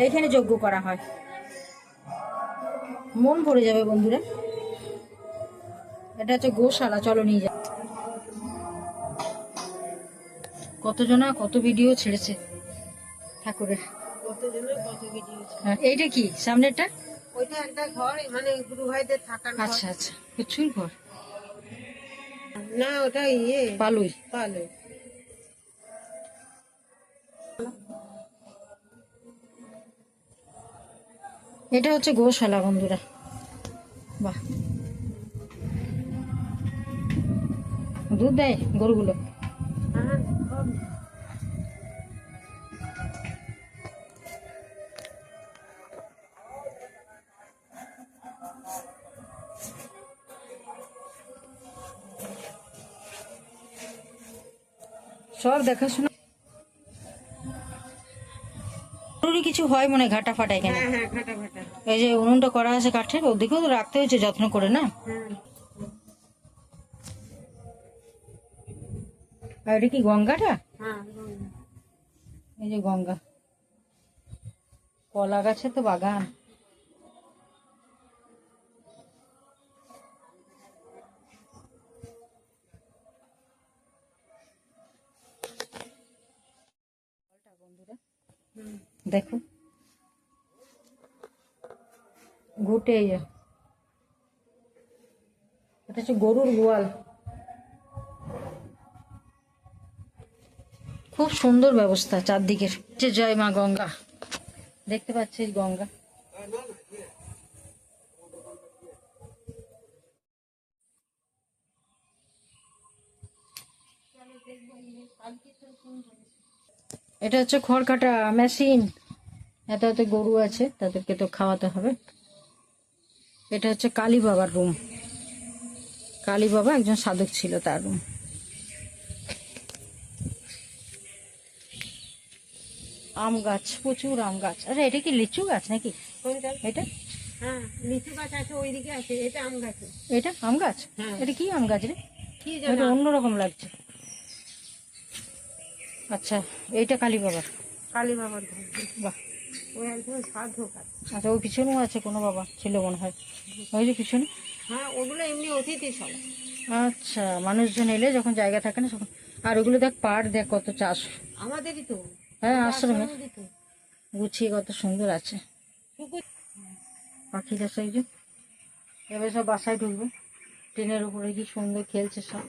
এইখানে যজ্ঞ করা হয়। মন ভরে যাবে বন্ধুরা। এটা হচ্ছে গোশালা চলো নিয়ে যা কতজনা কত ভিডিও ছেড়েছে ঠাকুরের? কতজনের কত ভিডিও হ্যাঁ, এইটা কি? সামনেরটা? ওইটা একটা ঘর মানে গুরু ভাইদের থাকার আচ্ছা আচ্ছা। প্রচুর ঘর। না ওটা ইয়ে। পালুই পালো এটা হচ্ছে গোশালা বন্ধুরা। বাহ। দুধ দেয় গরুগুলো? সব দেখাশোনা কিছু হয় মনে ঘাটা ফাটা এখানে এই যে উনুনটা করা আছে কাঠের ওদিকেও তো রাখতে হয়েছে যত্ন করে না? হ্যাঁ। আর এটা কি গঙ্গাটা? হ্যাঁ এই যে গঙ্গা। কলা গাছে তো বাগান। দেখো। ঘুটে এটা হচ্ছে গরুর গোয়াল। খুব সুন্দর ব্যবস্থা চারদিকের। জয় মা গঙ্গা। দেখতে পাচ্ছিস গঙ্গা। এটা হচ্ছে খড় কাটা মেশিন এত এত গরু আছে তাদেরকে তো খাওয়াতে হবে। এটা হচ্ছে কালী বাবার রুম কালী বাবা একজন সাধক ছিল তার রুম আম গাছ প্রচুর আম গাছ। আরে এটা কি লিচু গাছ নাকি? এটা? হ্যাঁ লিচু গাছ আছে ওইদিকে আছে এটা আম গাছ। এটা আম গাছ? হ্যাঁ। এটা কি আম গাছ রে? কি অন্যরকম লাগছে। আচ্ছা এইটা কালী বাবার? কালী বাবার বাহ। ওই একজন সাধু আচ্ছা ওই পিছনেও আছে কোনো বাবা? ছিল মনে হয়। ওই যে পিছনে? হ্যাঁ ওগুলো এমনি অতিথি সব আচ্ছা মানুষজন এলে যখন জায়গা থাকে না তখন আর ওগুলো দেখ পাট দেখ কত চাষ। আমাদেরই তো। হ্যাঁ আশ্রমে। গুছিয়ে কত সুন্দর আছে। পাখিরা সব যে। এবার সব বাসায় ঢুকবে। ট্রেনের উপরে কি সুন্দর খেলছে সব।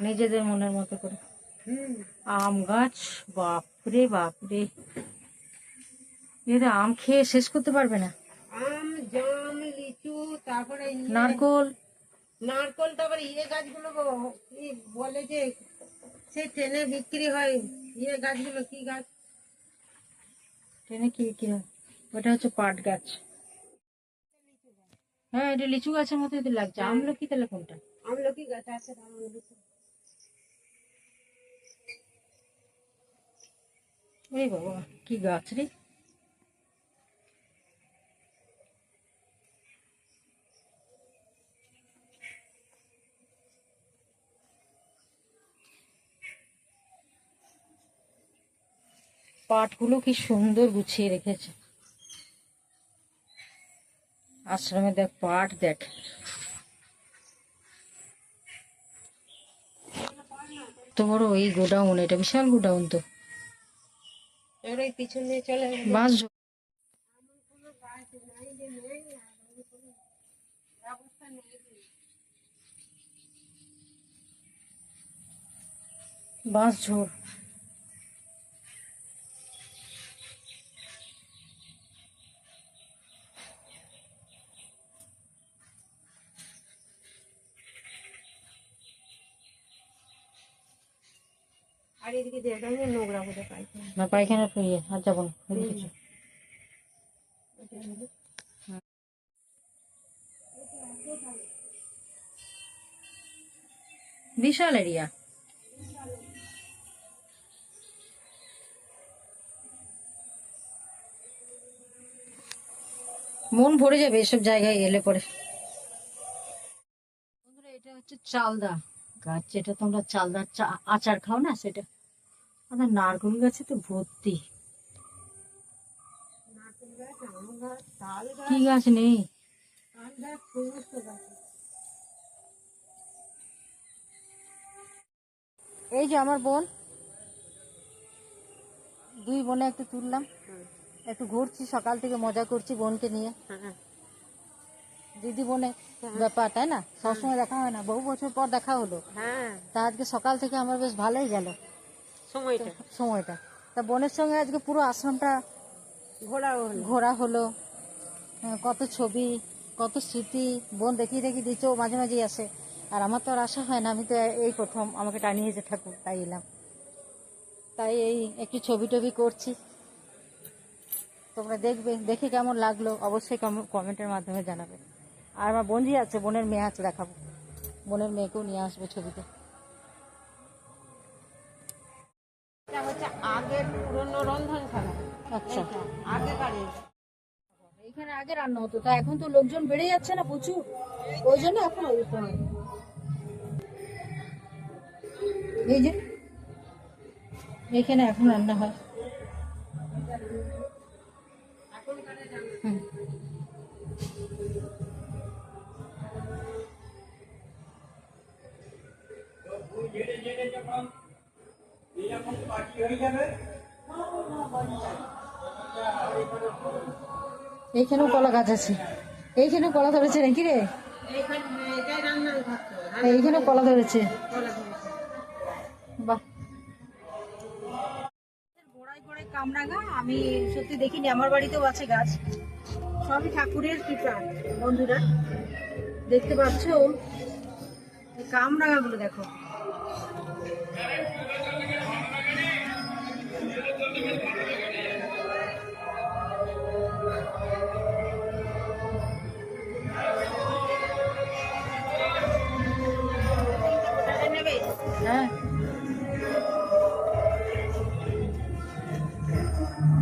নিজেদের মনের মতো করে। আম গাছ বাপরে বাপরে। এরা আম খেয়ে শেষ করতে পারবে না। আম জাম লিচু তারপরে ইয়ে- নারকোল। নারকল তারপরে ইয়ে গাছগুলো বলে যে সে ট্রেনে বিক্রি হয় ইয়ে গাছগুলো কি গাছ? ট্রেনে কি কি হয়? ওটা হচ্ছে পাট গাছ। হ্যাঁ এটা লিচু গাছের মতো লাগছে। আমলকি তাহলে কোনটা? আমলকি গাছ আছে এই বাবা, কি গাছ রে। পাটগুলো কি সুন্দর গুছিয়ে রেখেছে। আশ্রমে দেখ, পাট দেখ। তো বড় এই গোডাউন, এটা বিশাল গোডাউন তো। দিয়ে চলে ঝোড় আর এদিকে জায়গা নিয়ে নোংরা করে পাইছে না পায়খানা তো ইয়ে আর যাব না এদিকে বিশাল এরিয়া মন ভরে যাবে এসব জায়গায় এলে পরে। বন্ধুরা এটা হচ্ছে চালদা। গাছ যেটা তোমরা চালদা চা- আচার খাও না সেটা আমাদের নারকেল গাছে তো ভর্তি। কি গাছ নেই? এই যে আমার বোন। দুই বোনে একটু তুললাম। একটু ঘুরছি, সকাল থেকে মজা করছি বোনকে নিয়ে। দিদি বোনে ব্যাপার, তাই না? সবসময় দেখা হয় না। বহু বছর পর দেখা হলো। তা আজকে সকাল থেকে আমার বেশ ভালোই গেল। সময়টা। সময়টা। তা বোনের সঙ্গে আজকে পুরো আশ্রমটা ঘোরা হলো। ঘোরা হলো। হ্যাঁ, কত ছবি কত স্মৃতি। বোন দেখিয়ে দেখিয়ে দিচ্ছে মাঝে মাঝেই আসে। আর আমার তো আর আশা হয় না আমি তো এই প্রথম আমাকে টানিয়ে টানিয়েছে ঠাকুর তাই এলাম। তাই এই একটু ছবি টবি করছি। তোমরা দেখবে দেখে কেমন লাগল অবশ্যই কমেন্টের মাধ্যমে জানাবে। আর আমার বোনজি আছে বোনের মেয়ে আছে দেখাবো। বোনের মেয়েকেও নিয়ে আসব ছবিতে। পুরনো রন্ধনশালা আচ্ছা। আগেকারের এইখানে আগে রান্না হতো তা এখন তো লোকজন বেড়ে যাচ্ছে না প্রচুর। ওই জন্য এখন এই যে এখানে এখন রান্না হয়। হুম। এইখানেও কলা গাছ আছে। এইখানেও কলা ধরেছে নাকি রে? এইখানেও কলা ধরেছে। বাহ। কামরাঙা, আমি সত্যি দেখিনি, আমার বাড়িতেও আছে গাছ। সবই ঠাকুরের কৃপা, বন্ধুরা। দেখতে পাচ্ছ? কামরাঙাগুলো দেখো।